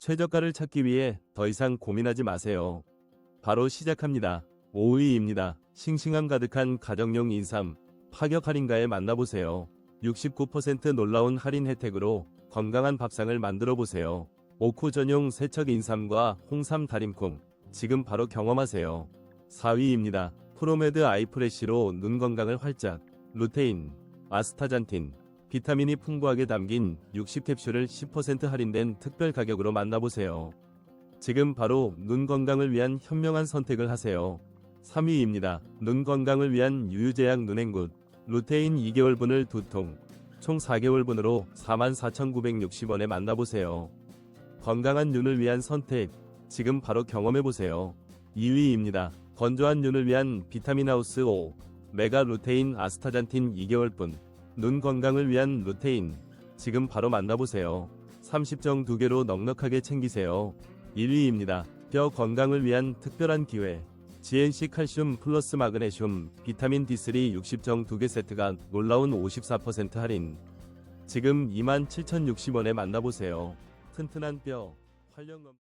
최저가를 찾기 위해 더 이상 고민하지 마세요. 바로 시작합니다. 5위입니다. 싱싱함 가득한 가정용 인삼 파격 할인가에 만나보세요. 69% 놀라운 할인 혜택으로 건강한 밥상을 만들어 보세요. 오쿠 전용 세척 인삼과 홍삼 다림콩 지금 바로 경험하세요. 4위입니다. 프로메드 아이프레쉬로 눈 건강을 활짝 루테인, 아스타잔틴, 비타민이 풍부하게 담긴 60캡슐을 10% 할인된 특별 가격으로 만나보세요. 지금 바로 눈 건강을 위한 현명한 선택을 하세요. 3위입니다. 눈 건강을 위한 유유제약 눈행굿 루테인 2개월분을 2통 총 4개월분으로 44,960원에 만나보세요. 건강한 눈을 위한 선택 지금 바로 경험해보세요. 2위입니다. 건조한 눈을 위한 비타민 하우스 5 메가 루테인 아스타잔틴 2개월분 눈 건강을 위한 루테인 지금 바로 만나보세요. 30정 2개로 넉넉하게 챙기세요. 1위입니다. 뼈 건강을 위한 특별한 기회. GNC 칼슘 플러스 마그네슘 비타민 D3 60정 2개 세트가 놀라운 54% 할인. 지금 27,060원에 만나보세요. 튼튼한 뼈, 활력 넘